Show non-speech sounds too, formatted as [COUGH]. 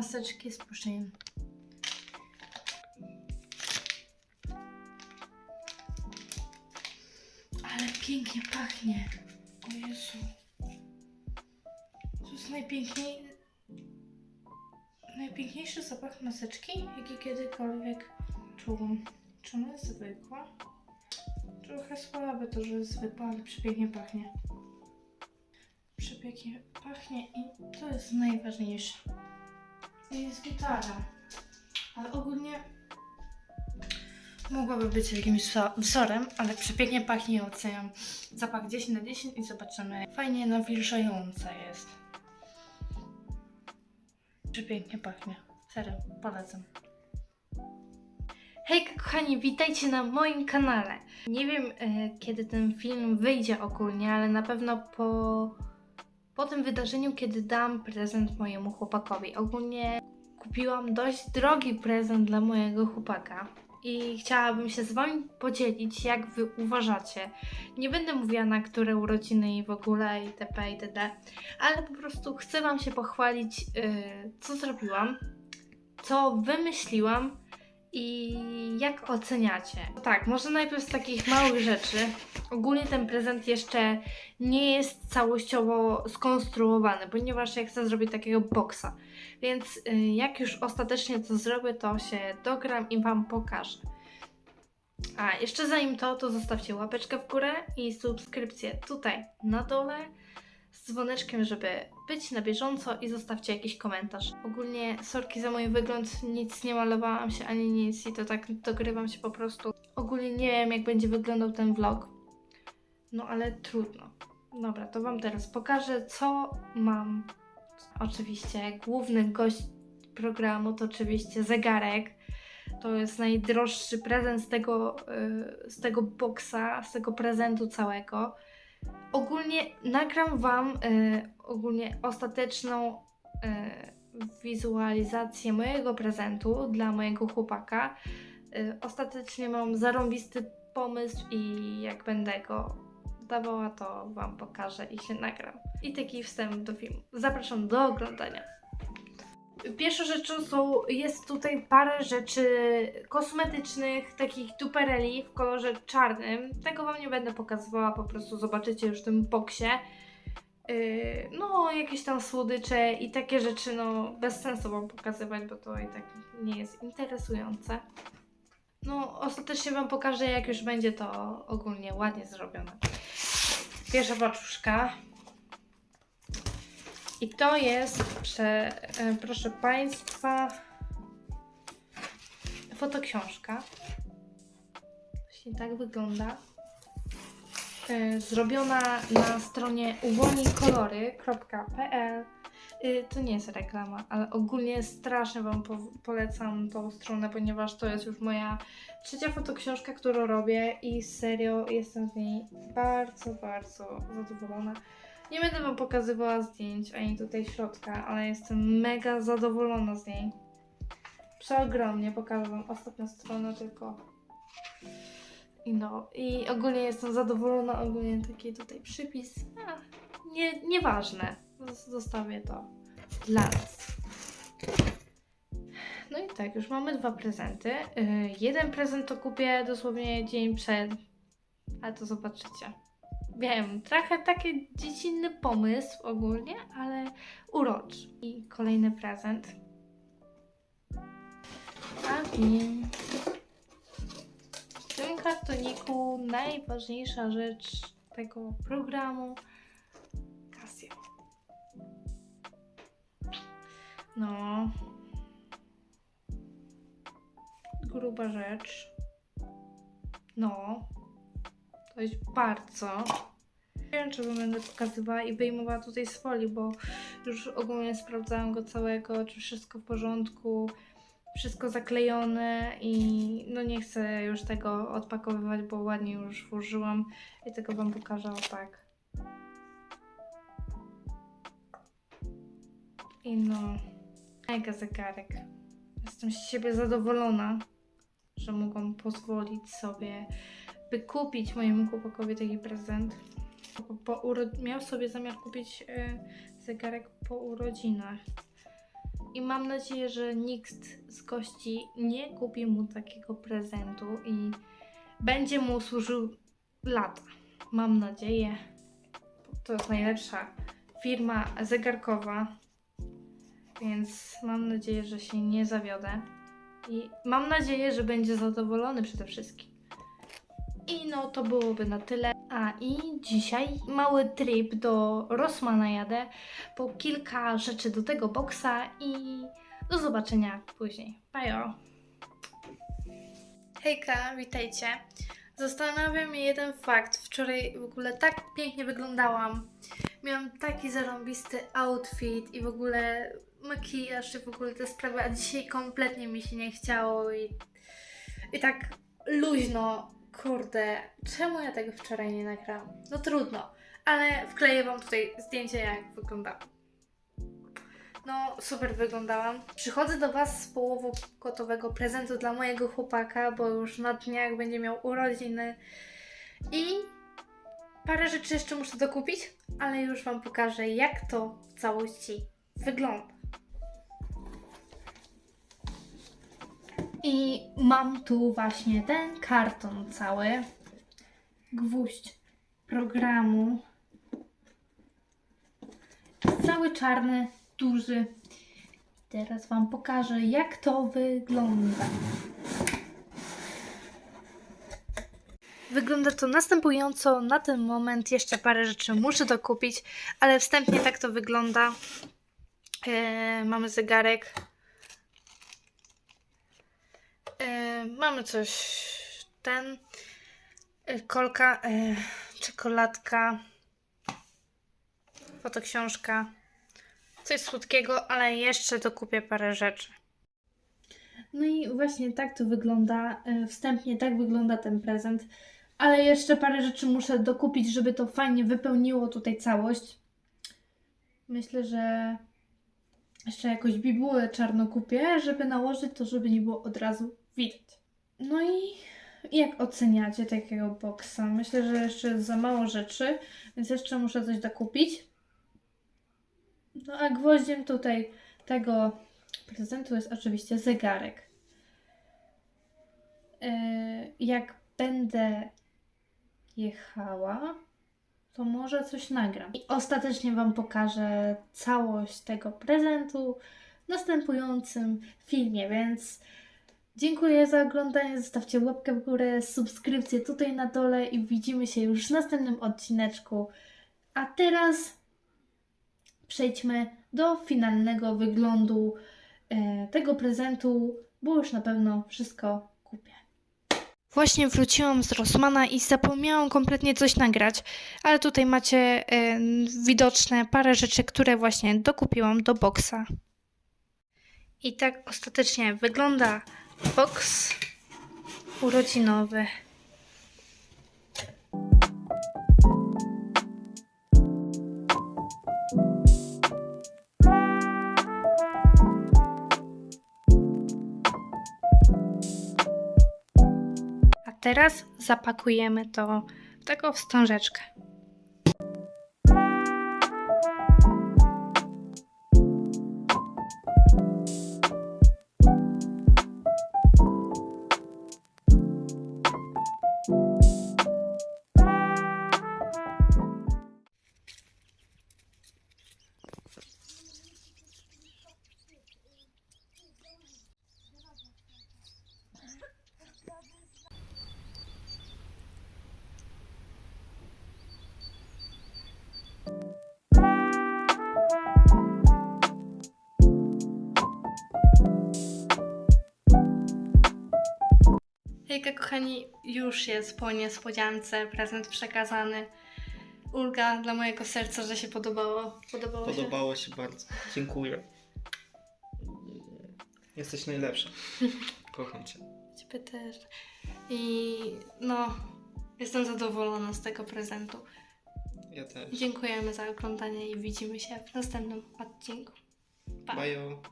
maseczki z puszeniem. Ale pięknie pachnie. O Jezu. To jest najpiękniej... najpiękniejszy zapach maseczki, jaki kiedykolwiek czułam. Czy ona jest zwykła? Trochę słabe to, że jest zwykła, ale przepięknie pachnie. Przepięknie pachnie i to jest najważniejsze. Jest gitara. Ale ogólnie mogłaby być jakimś wzo- wzorem, ale przepięknie pachnie oceniam zapach 10 na 10 i zobaczymy. Fajnie nawilżająca jest. Przepięknie pachnie. Serio, polecam. Hej kochani, witajcie na moim kanale. Nie wiem e, kiedy ten film wyjdzie ogólnie, ale na pewno po, po tym wydarzeniu, kiedy dam prezent mojemu chłopakowi. Ogólnie kupiłam dość drogi prezent dla mojego chłopaka i chciałabym się z Wami podzielić, jak Wy uważacie. Nie będę mówiła na które urodziny i w ogóle itp. itd., ale po prostu chcę Wam się pochwalić, yy, co zrobiłam, co wymyśliłam i jak oceniacie. Tak, może najpierw z takich małych rzeczy. Ogólnie ten prezent jeszcze nie jest całościowo skonstruowany, ponieważ ja chcę zrobić takiego boksa. Więc y, jak już ostatecznie to zrobię, to się dogram i Wam pokażę. A jeszcze zanim to, to zostawcie łapeczkę w górę i subskrypcję tutaj na dole z dzwoneczkiem, żeby być na bieżąco i zostawcie jakiś komentarz. Ogólnie sorki za mój wygląd, nic nie malowałam się ani nic i to tak dogrywam się po prostu. Ogólnie nie wiem jak będzie wyglądał ten vlog, no ale trudno. Dobra, to Wam teraz pokażę co mam. Oczywiście główny gość programu to oczywiście zegarek. To jest najdroższy prezent z tego, yy, z tego boksa, z tego prezentu całego. Ogólnie nagram Wam y, ogólnie ostateczną y, wizualizację mojego prezentu dla mojego chłopaka. Y, ostatecznie mam zarąbisty pomysł i jak będę go dawała, to Wam pokażę i się nagram. I taki wstęp do filmu. Zapraszam do oglądania. Pierwszą rzeczą są, jest tutaj parę rzeczy kosmetycznych, takich dupereli w kolorze czarnym. Tego Wam nie będę pokazywała, po prostu zobaczycie już w tym boksie. Yy, no, jakieś tam słodycze i takie rzeczy, no bez sensu Wam pokazywać, bo to i tak nie jest interesujące. No, ostatecznie Wam pokażę, jak już będzie to ogólnie ładnie zrobione. Pierwsza paczuszka. I to jest, prze, e, proszę Państwa, fotoksiążka. Właśnie tak wygląda. E, Zrobiona na stronie uwolnijkolory.pl Y, To nie jest reklama, ale ogólnie strasznie Wam po polecam tą stronę, ponieważ to jest już moja trzecia fotoksiążka, którą robię i serio jestem z niej bardzo, bardzo zadowolona. Nie będę Wam pokazywała zdjęć ani tutaj środka, ale jestem mega zadowolona z niej. Przeogromnie pokażę Wam ostatnią stronę tylko. I no, i ogólnie jestem zadowolona, ogólnie taki tutaj przypis. A, nie, nieważne. Zos- Zostawię to dla nas. No i tak, już mamy dwa prezenty. Yy, jeden prezent to kupię dosłownie dzień przed, ale to zobaczycie. Wiem, trochę taki dziecinny pomysł ogólnie, ale uroczy. I kolejny prezent. A więc w tym kartoniku najważniejsza rzecz tego programu Casio. No. Gruba rzecz. No. To jest bardzo. Nie wiem, czy będę pokazywała i wyjmowała tutaj z folii, bo już ogólnie sprawdzałam go całego, czy wszystko w porządku, wszystko zaklejone i no nie chcę już tego odpakowywać, bo ładnie już włożyłam i tego wam pokażę o tak. I no, mega zegarek. Jestem z siebie zadowolona, że mogłam pozwolić sobie, by kupić mojemu chłopakowi taki prezent. Po, po uro- miał sobie zamiar kupić e, zegarek po urodzinach. i mam nadzieję, że nikt z gości nie kupi mu takiego prezentu i będzie mu służył lata. Mam nadzieję. To jest najlepsza firma zegarkowa, więc mam nadzieję, że się nie zawiodę. I mam nadzieję, że będzie zadowolony przede wszystkim. I no to byłoby na tyle. A i dzisiaj mały trip do Rossmana jadę po kilka rzeczy do tego boksa i do zobaczenia później. Bajo! Hejka, witajcie. Zastanawia mnie jeden fakt. Wczoraj w ogóle tak pięknie wyglądałam. Miałam taki zarąbisty outfit i w ogóle makijaż i w ogóle te sprawy, a dzisiaj kompletnie mi się nie chciało i, i tak luźno, kurde, czemu ja tego wczoraj nie nagrałam? No trudno, ale wkleję Wam tutaj zdjęcie jak wyglądałam. No, super wyglądałam. Przychodzę do Was z połową gotowego prezentu dla mojego chłopaka, bo już na dniach będzie miał urodziny i parę rzeczy jeszcze muszę dokupić, ale już Wam pokażę, jak to w całości wygląda. I mam tu właśnie ten karton cały, gwóźdź programu, cały czarny, duży. Teraz Wam pokażę, jak to wygląda. Wygląda to następująco. Na ten moment jeszcze parę rzeczy muszę dokupić, ale wstępnie tak to wygląda. Eee, mamy zegarek. Eee, mamy coś. Ten. e, kolka. E, czekoladka. Fotoksiążka. Coś słodkiego, ale jeszcze dokupię parę rzeczy. No i właśnie tak to wygląda. e, Wstępnie tak wygląda ten prezent. Ale jeszcze parę rzeczy muszę dokupić, żeby to fajnie wypełniło tutaj całość. Myślę, że jeszcze jakąś bibułę czarno kupię, żeby nałożyć to, żeby nie było od razu widać. No i jak oceniacie takiego boksa? Myślę, że jeszcze jest za mało rzeczy, więc jeszcze muszę coś dokupić. No a gwoździem tutaj tego prezentu jest oczywiście zegarek. Yy, jak będę jechała, to może coś nagram. I ostatecznie Wam pokażę całość tego prezentu w następującym filmie, więc dziękuję za oglądanie. Zostawcie łapkę w górę, subskrypcję tutaj na dole i widzimy się już w następnym odcineczku. A teraz przejdźmy do finalnego wyglądu e, tego prezentu, bo już na pewno wszystko kupię. Właśnie wróciłam z Rossmana i zapomniałam kompletnie coś nagrać, ale tutaj macie e, widoczne parę rzeczy, które właśnie dokupiłam do boksa. I tak ostatecznie wygląda boks urodzinowy. A teraz zapakujemy to w taką wstążeczkę. Hejka kochani, już jest po niespodziance prezent przekazany. Ulga dla mojego serca, że się podobało. Podobało, się? Podobało się bardzo. Dziękuję. Jesteś najlepsza. [LAUGHS] Kocham cię. Ciebie też. I no, jestem zadowolona z tego prezentu. Ja też. Dziękujemy za oglądanie i widzimy się w następnym odcinku. Pa! Bajo.